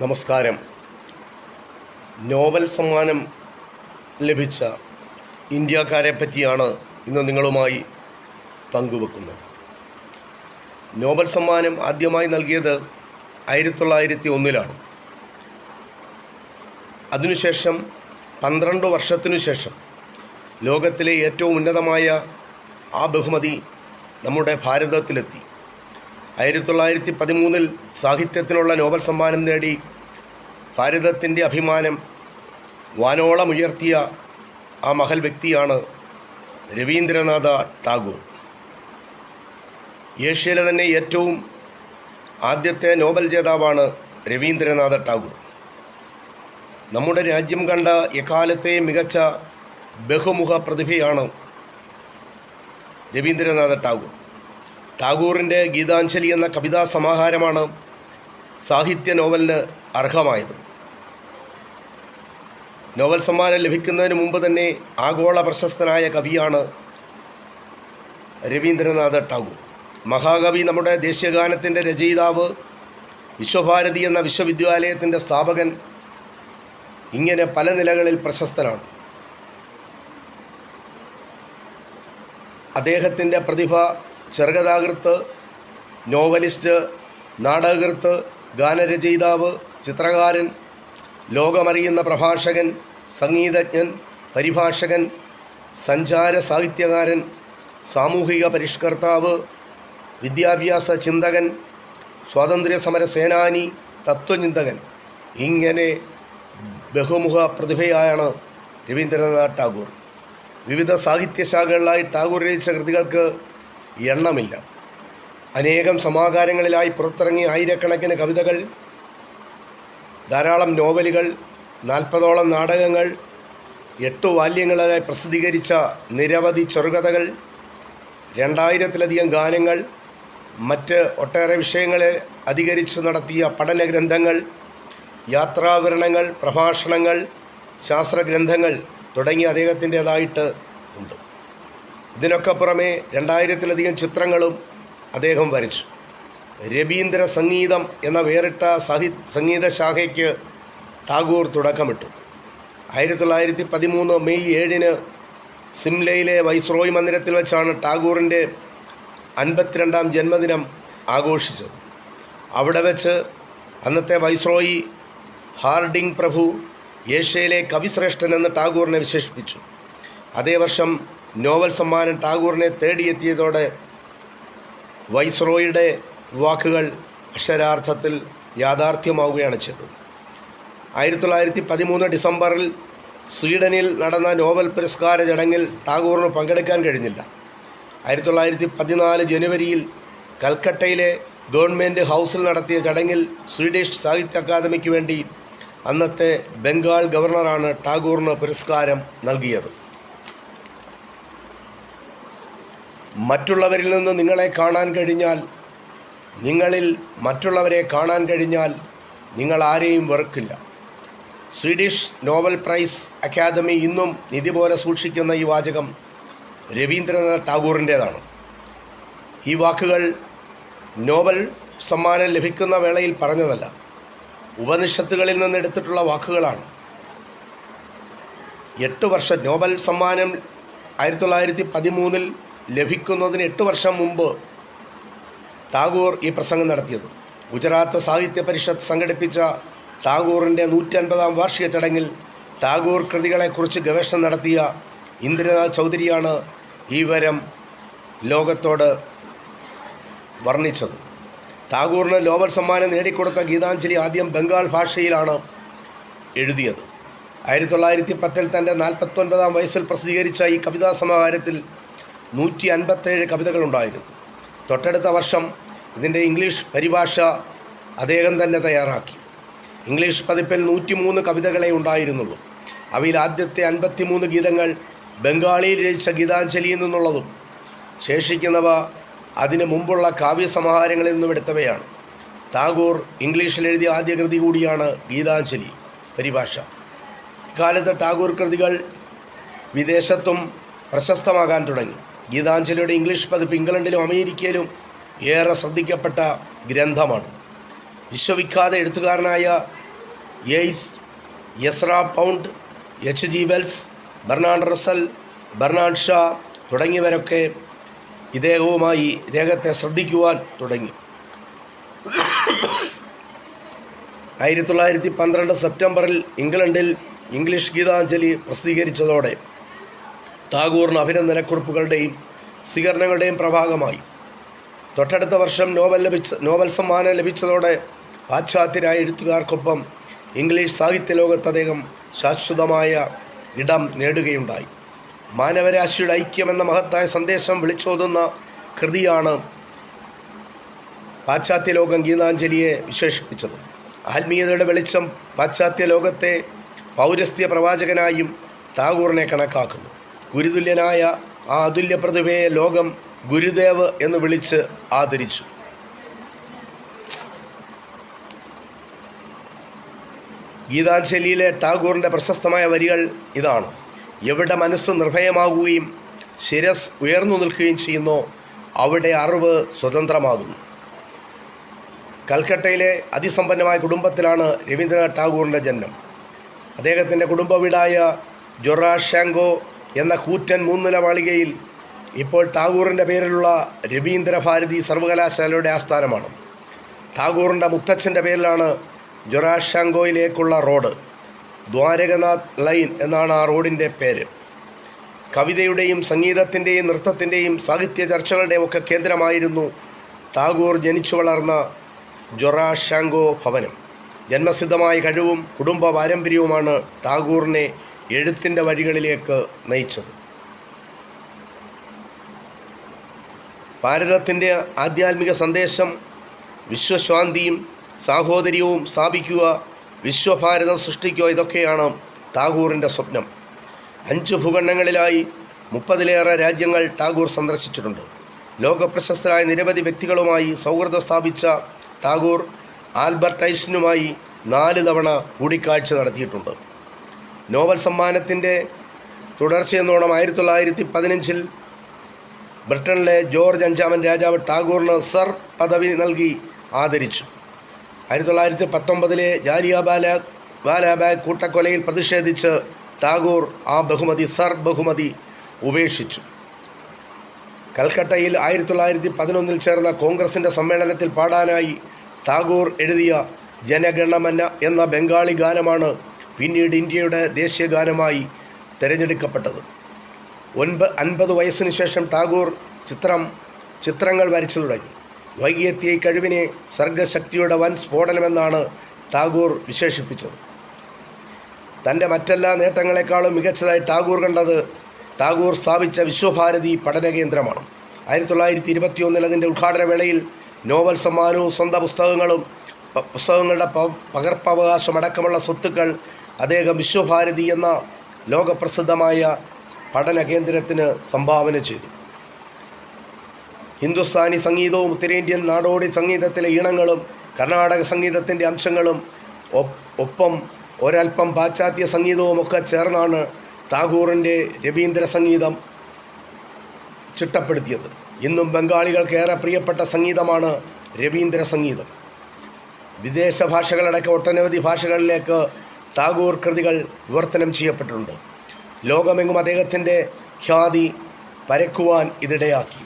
നമസ്കാരം. നോബൽ സമ്മാനം ലഭിച്ച ഇന്ത്യക്കാരെ പറ്റിയാണ് ഇന്ന് നിങ്ങളുമായി പങ്കുവെക്കുന്നത്. നോബൽ സമ്മാനം ആദ്യമായി നൽകിയത് ആയിരത്തി തൊള്ളായിരത്തി ഒന്നിലാണ് അതിനുശേഷം പന്ത്രണ്ട് വർഷത്തിനു ശേഷം ലോകത്തിലെ ഏറ്റവും ഉന്നതമായ ആ ബഹുമതി നമ്മുടെ ഭാരതത്തിലെത്തി. ആയിരത്തി തൊള്ളായിരത്തി പതിമൂന്നിൽ സാഹിത്യത്തിനുള്ള നോബൽ സമ്മാനം നേടി. ഭാരതത്തിന്റെ അഭിമാനം വാനോളമുയർത്തിയ ആ മഹൽ വ്യക്തിയാണ് രവീന്ദ്രനാഥ ടാഗോർ. ഏഷ്യയിലെ തന്നെ ഏറ്റവും ആദ്യത്തെ നോബൽ ജേതാവാണ് രവീന്ദ്രനാഥ ടാഗോർ. നമ്മുടെ രാജ്യം കണ്ട എക്കാലത്തെ മികച്ച ബഹുമുഖ പ്രതിഭയാണ് രവീന്ദ്രനാഥ ടാഗോർ. ടാഗോറിന്റെ ഗീതാഞ്ജലി എന്ന കവിതാ സമാഹാരമാണ് സാഹിത്യ നോവലിന് അർഹമായത്. നോവൽ സമ്മാനം ലഭിക്കുന്നതിന് മുമ്പ് തന്നെ ആഗോള പ്രശസ്തനായ കവിയാണ് രവീന്ദ്രനാഥ ടാഗോർ. മഹാകവി നമ്മുടെ ദേശീയഗാനത്തിന്റെ രചയിതാവ് വിശ്വഭാരതി എന്ന വിശ്വവിദ്യാലയത്തിന്റെ സ്ഥാപകൻ ഇങ്ങനെ പല നിലകളിൽ പ്രശസ്തനാണ്. അദ്ദേഹത്തിന്റെ പ്രതിഭ ചെറുകഥാകൃത്ത് നോവലിസ്റ്റ് നാടകകൃത്ത് ഗാനരചയിതാവ് ചിത്രകാരൻ ലോകമറിയുന്ന പ്രഭാഷകൻ സംഗീതജ്ഞൻ പരിഭാഷകൻ സഞ്ചാര സാഹിത്യകാരൻ സാമൂഹിക പരിഷ്കർത്താവ് വിദ്യാഭ്യാസ ചിന്തകൻ സ്വാതന്ത്ര്യസമര സേനാനി തത്വചിന്തകൻ. ഇങ്ങനെ ബഹുമുഖ പ്രതിഭയാണ് രവീന്ദ്രനാഥ് ടാഗോർ. വിവിധ സാഹിത്യശാഖകളിലായി ടാഗോർ രചിച്ച കൃതികൾക്ക് എണ്ണമില്ല. അനേകം സമാകാരങ്ങളിലായി പുറത്തിറങ്ങി ആയിരക്കണക്കിന് കവിതകൾ ധാരാളം നോവലുകൾ നാൽപ്പതോളം നാടകങ്ങൾ എട്ട് വാല്യങ്ങളായി പ്രസിദ്ധീകരിച്ച നിരവധി ചെറുകഥകൾ രണ്ടായിരത്തിലധികം ഗാനങ്ങൾ മറ്റ് ഒട്ടേറെ വിഷയങ്ങളെ അധികരിച്ച് നടത്തിയ പഠന ഗ്രന്ഥങ്ങൾ യാത്രാവിവരണങ്ങൾ പ്രഭാഷണങ്ങൾ ശാസ്ത്രഗ്രന്ഥങ്ങൾ തുടങ്ങിയ അദ്ദേഹത്തിന്റേതായിട്ട് ഉണ്ട്. ഇതിനൊക്കെ പുറമെ രണ്ടായിരത്തിലധികം ചിത്രങ്ങളും അദ്ദേഹം വരച്ചു. രവീന്ദ്ര സംഗീതം എന്ന വേറിട്ട സാഹി സംഗീത ശാഖയ്ക്ക് ടാഗോർ തുടക്കമിട്ടു. ആയിരത്തി തൊള്ളായിരത്തി പതിമൂന്ന് മെയ് ഏഴിന് സിംലയിലെ വൈസ്രോയ് മന്ദിരത്തിൽ വെച്ചാണ് ടാഗോറിന്റെ അൻപത്തിരണ്ടാം ജന്മദിനം ആഘോഷിച്ചത്. അവിടെ വെച്ച് അന്നത്തെ വൈസ്രോയി ഹാർഡിംഗ് പ്രഭു ഏഷ്യയിലെ കവിശ്രേഷ്ഠൻ എന്ന് ടാഗോറിനെ വിശേഷിപ്പിച്ചു. അതേ വർഷം നോവൽ സമ്മാനം ടാഗോറിനെ തേടിയെത്തിയതോടെ വൈസ്രോയുടെ വാക്കുകൾ അക്ഷരാർത്ഥത്തിൽ യാഥാർത്ഥ്യമാവുകയാണ് ചെയ്തത്. ആയിരത്തി തൊള്ളായിരത്തി പതിമൂന്ന് ഡിസംബറിൽ സ്വീഡനിൽ നടന്ന നോവൽ പുരസ്കാര ചടങ്ങിൽ ടാഗോറിന് പങ്കെടുക്കാൻ കഴിഞ്ഞില്ല. ആയിരത്തി തൊള്ളായിരത്തി പതിനാല് ജനുവരിയിൽ കൽക്കട്ടയിലെ ഗവൺമെന്റ് ഹൗസിൽ നടത്തിയ ചടങ്ങിൽ സ്വീഡിഷ് സാഹിത്യ അക്കാദമിക്ക് വേണ്ടി അന്നത്തെ ബംഗാൾ ഗവർണറാണ് ടാഗോറിന് പുരസ്കാരം നൽകിയത്. മറ്റുള്ളവരിൽ നിന്ന് നിങ്ങളെ കാണാൻ കഴിഞ്ഞാൽ നിങ്ങളിൽ മറ്റുള്ളവരെ കാണാൻ കഴിഞ്ഞാൽ നിങ്ങൾ ആരെയും വെറുക്കില്ല. സ്വീഡിഷ് നോവൽ പ്രൈസ് അക്കാദമി ഇന്നും നിധി പോലെ സൂക്ഷിക്കുന്ന ഈ വാചകം രവീന്ദ്രനാഥ് ടാഗോറിന്റേതാണ്. ഈ വാക്കുകൾ നോബൽ സമ്മാനം ലഭിക്കുന്ന വേളയിൽ പറഞ്ഞതല്ല ഉപനിഷത്തുകളിൽ നിന്ന് എടുത്തിട്ടുള്ള വാക്കുകളാണ്. എട്ട് വർഷം നോബൽ സമ്മാനം ആയിരത്തി തൊള്ളായിരത്തി പതിമൂന്നിൽ ലഭിക്കുന്നതിന് എട്ട് വർഷം മുമ്പ് ടാഗോർ ഈ പ്രസംഗം നടത്തിയത്. ഗുജറാത്ത് സാഹിത്യ പരിഷത്ത് സംഘടിപ്പിച്ച ടാഗോറിന്റെ നൂറ്റി അൻപതാം വാർഷിക ചടങ്ങിൽ ടാഗോർ കൃതികളെക്കുറിച്ച് ഗവേഷണം നടത്തിയ ഇന്ദ്രനാഥ് ചൗധരിയാണ് ഈ വരം ലോകത്തോട് വർണിച്ചത്. ടാഗോറിന് നോബൽ സമ്മാനം നേടിക്കൊടുത്ത ഗീതാഞ്ജലി ആദ്യം ബംഗാൾ ഭാഷയിലാണ് എഴുതിയത്. ആയിരത്തി തൊള്ളായിരത്തി പത്തിൽ തന്റെ നാൽപ്പത്തൊൻപതാം വയസ്സിൽ പ്രസിദ്ധീകരിച്ച ഈ കവിതാ സമാഹാരത്തിൽ നൂറ്റി അൻപത്തേഴ് കവിതകളുണ്ടായിരുന്നു. തൊട്ടടുത്ത വർഷം ഇതിന്റെ ഇംഗ്ലീഷ് പരിഭാഷ അദ്ദേഹം തന്നെ തയ്യാറാക്കി. ഇംഗ്ലീഷ് പതിപ്പിൽ നൂറ്റിമൂന്ന് കവിതകളെ ഉണ്ടായിരുന്നുള്ളൂ. അവയിൽ ആദ്യത്തെ അൻപത്തിമൂന്ന് ഗീതങ്ങൾ ബംഗാളിയിൽ രചിച്ച ഗീതാഞ്ജലിയിൽ നിന്നുള്ളതും ശേഷിക്കുന്നവ അതിനു മുമ്പുള്ള കാവ്യസമാഹാരങ്ങളിൽ നിന്നും എടുത്തവയാണ്. ടാഗോർ ഇംഗ്ലീഷിൽ എഴുതിയ ആദ്യ കൃതി കൂടിയാണ് ഗീതാഞ്ജലി പരിഭാഷ. ഇക്കാലത്ത് ടാഗോർ കൃതികൾ വിദേശത്തും പ്രശസ്തമാകാൻ തുടങ്ങി. ഗീതാഞ്ജലിയുടെ ഇംഗ്ലീഷ് പതിപ്പ് ഇംഗ്ലണ്ടിലും അമേരിക്കയിലും ഏറെ ശ്രദ്ധിക്കപ്പെട്ട ഗ്രന്ഥമാണ്. വിശ്വവിഖ്യാത എഴുത്തുകാരനായ Ezra Pound H G Wells Bernard Russell Bernard Shaw തുടങ്ങിയവരൊക്കെ ഇദ്ദേഹവുമായി ഇദ്ദേഹത്തെ ശ്രദ്ധിക്കുവാൻ തുടങ്ങി. ആയിരത്തി തൊള്ളായിരത്തി പന്ത്രണ്ട് സെപ്റ്റംബറിൽ ഇംഗ്ലണ്ടിൽ ഇംഗ്ലീഷ് ഗീതാഞ്ജലി പ്രസിദ്ധീകരിച്ചതോടെ ടാഗോറിന് അഭിനന്ദനക്കുറിപ്പുകളുടെയും സ്വീകരണങ്ങളുടെയും പ്രഭാഗമായി. തൊട്ടടുത്ത വർഷം നോബൽ ലഭിച്ച നോബൽ സമ്മാനം ലഭിച്ചതോടെ പാശ്ചാത്യരായ എഴുത്തുകാർക്കൊപ്പം ഇംഗ്ലീഷ് സാഹിത്യ ലോകത്ത് അദ്ദേഹം ശാശ്വതമായ ഇടം നേടുകയുണ്ടായി. മാനവരാശിയുടെ ഐക്യമെന്ന മഹത്തായ സന്ദേശം വിളിച്ചോതുന്ന കൃതിയാണ് പാശ്ചാത്യ ലോകം ഗീതാഞ്ജലിയെ വിശേഷിപ്പിച്ചത്. ആത്മീയതയുടെ വെളിച്ചം പാശ്ചാത്യ ലോകത്തെ പൗരസ്ത്യ പ്രവാചകനായും താഗൂറിനെ കണക്കാക്കുന്നു. ഗുരുതുല്യനായ ആ അതുല്യ പ്രതിഭയെ ലോകം ഗുരുദേവ് എന്ന് വിളിച്ച് ആദരിച്ചു. ഗീതാഞ്ജലിയിലെ ടാഗോറിന്റെ പ്രശസ്തമായ വരികൾ ഇതാണ്. എവിടെ മനസ്സ് നിർഭയമാകുകയും ശിരസ് ഉയർന്നു നിൽക്കുകയും ചെയ്യുന്നോ അവിടെ അറിവ് സ്വതന്ത്രമാകുന്നു. കൽക്കട്ടയിലെ അതിസമ്പന്നമായ കുടുംബത്തിലാണ് രവീന്ദ്രനാഥ് ടാഗോറിന്റെ ജന്മം അദ്ദേഹത്തിന്റെ കുടുംബ വീടായ ജൊറാഷാങ്കോ എന്ന കൂറ്റൻ മൂന്നില മാളികയിൽ ഇപ്പോൾ ടാഗോറിന്റെ പേരിലുള്ള രവീന്ദ്രഭാരതി സർവകലാശാലയുടെ ആസ്ഥാനമാണ്. ടാഗോറിന്റെ മുത്തച്ഛന്റെ പേരിലാണ് ജൊറാഷാങ്കോയിലേക്കുള്ള റോഡ്. ദ്വാരകനാഥ് ലൈൻ എന്നാണ് ആ റോഡിന്റെ പേര്. കവിതയുടെയും സംഗീതത്തിന്റെയും നൃത്തത്തിന്റെയും സാഹിത്യ ചർച്ചകളുടെയും ഒക്കെ കേന്ദ്രമായിരുന്നു ടാഗോർ ജനിച്ചു വളർന്ന ജൊറാഷാങ്കോ ഭവനം. ജന്മസിദ്ധമായ കഴിവും കുടുംബ പാരമ്പര്യവുമാണ് ടാഗോറിനെ എഴുത്തിന്റെ വഴികളിലേക്ക് നയിച്ചത്. ഭാരതത്തിന്റെ ആധ്യാത്മിക സന്ദേശം വിശ്വശാന്തിയും സാഹോദര്യവും സ്ഥാപിക്കുക വിശ്വഭാരതം സൃഷ്ടിക്കുക ഇതൊക്കെയാണ് ടാഗൂറിന്റെ സ്വപ്നം. അഞ്ച് ഭൂഖണ്ഡങ്ങളിലായി മുപ്പതിലേറെ രാജ്യങ്ങൾ ടാഗൂർ സന്ദർശിച്ചിട്ടുണ്ട്. ലോകപ്രശസ്തരായ നിരവധി വ്യക്തികളുമായി സൗഹൃദം സ്ഥാപിച്ച ടാഗൂർ ആൽബർട്ട് ഐസിനുമായി നാല് തവണ കൂടിക്കാഴ്ച നടത്തിയിട്ടുണ്ട്. നോബൽ സമ്മാനത്തിന്റെ തുടർച്ചയെന്നോണം ആയിരത്തി തൊള്ളായിരത്തി പതിനഞ്ചിൽ ബ്രിട്ടനിലെ ജോർജ് അഞ്ചാമൻ രാജാവ് ടാഗോറിന് സർ പദവി നൽകി ആദരിച്ചു. ആയിരത്തി തൊള്ളായിരത്തി പത്തൊമ്പതിലെ ജാലിയാബാല ബാലാബാഗ് കൂട്ടക്കൊലയിൽ പ്രതിഷേധിച്ച് ടാഗോർ ആ ബഹുമതി സർ ബഹുമതി ഉപേക്ഷിച്ചു. കൽക്കട്ടയിൽ ആയിരത്തി തൊള്ളായിരത്തി പതിനൊന്നിൽ ചേർന്ന കോൺഗ്രസിന്റെ സമ്മേളനത്തിൽ പാടാനായി ടാഗോർ എഴുതിയ ജനഗണമന എന്ന ബംഗാളി ഗാനമാണ് പിന്നീട് ഇന്ത്യയുടെ ദേശീയഗാനമായി തിരഞ്ഞെടുക്കപ്പെട്ടത്. ഒൻപ അൻപത് വയസ്സിന് ശേഷം ടാഗോർ ചിത്രം ചിത്രങ്ങൾ വരച്ചു തുടങ്ങി. വൈകിയെത്തിയ കഴിവിനെ സർഗശക്തിയുടെ വൻ സ്ഫോടനമെന്നാണ് ടാഗോർ വിശേഷിപ്പിച്ചത്. തന്റെ മറ്റെല്ലാ നേട്ടങ്ങളെക്കാളും മികച്ചതായി ടാഗോർ കണ്ടത് ടാഗോർ സ്ഥാപിച്ച വിശ്വഭാരതി പഠന കേന്ദ്രമാണ്. ആയിരത്തി തൊള്ളായിരത്തി ഇരുപത്തി ഒന്നിൽ അതിന്റെ ഉദ്ഘാടന വേളയിൽ നോവൽ സമ്മാനവും സ്വന്തം പുസ്തകങ്ങളും പുസ്തകങ്ങളുടെ പകർപ്പവകാശം പകർപ്പവകാശമടക്കമുള്ള സ്വത്തുക്കൾ അദ്ദേഹം വിശ്വഭാരതി എന്ന ലോകപ്രസിദ്ധമായ പഠന കേന്ദ്രത്തിന് സംഭാവന ചെയ്തു. ഹിന്ദുസ്ഥാനി സംഗീതവും ഉത്തരേന്ത്യൻ നാടോടി സംഗീതത്തിലെ ഈണങ്ങളും കർണാടക സംഗീതത്തിന്റെ അംശങ്ങളും ഒപ്പം ഒരൽപ്പം പാശ്ചാത്യ സംഗീതവും ഒക്കെ ചേർന്നാണ് ടാഗോറിന്റെ രവീന്ദ്ര സംഗീതം ചിട്ടപ്പെടുത്തിയത്. ഇന്നും ബംഗാളികൾക്ക് ഏറെ പ്രിയപ്പെട്ട സംഗീതമാണ് രവീന്ദ്ര സംഗീതം. വിദേശ ഭാഷകളടക്കം ഒട്ടനവധി ഭാഷകളിലേക്ക് ടാഗോർ കൃതികൾ വിവർത്തനം ചെയ്യപ്പെട്ടിട്ടുണ്ട്. ലോകമെങ്ങും അദ്ദേഹത്തിന്റെ ഖ്യാതി പരക്കുവാൻ ഇതിടയാക്കി.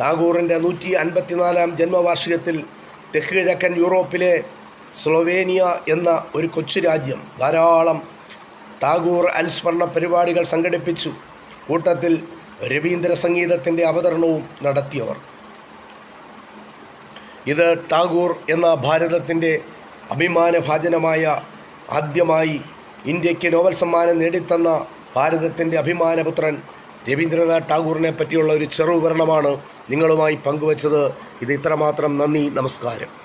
ടാഗോറിന്റെ നൂറ്റി അൻപത്തിനാലാം ജന്മവാർഷികത്തിൽ തെക്ക് കിഴക്കൻ യൂറോപ്പിലെ സ്ലൊവേനിയ എന്ന ഒരു കൊച്ചു രാജ്യം ധാരാളം ടാഗോർ അനുസ്മരണ പരിപാടികൾ സംഘടിപ്പിച്ചു. കൂട്ടത്തിൽ രവീന്ദ്ര സംഗീതത്തിന്റെ അവതരണവും നടത്തിയവർ. ഇത് ടാഗോർ എന്ന ഭാരതത്തിന്റെ അഭിമാനഭാജനമായ ആദ്യമായി ഇന്ത്യയ്ക്ക് നോബൽ സമ്മാനം നേടിത്തന്ന ഭാരതത്തിന്റെ അഭിമാനപുത്രൻ രവീന്ദ്രനാഥ് ടാഗോറിനെ പറ്റിയുള്ള ഒരു ചെറു വിവരണമാണ് നിങ്ങളുമായി പങ്കുവച്ചത്. ഇത് ഇത്രമാത്രം. നന്ദി. നമസ്കാരം.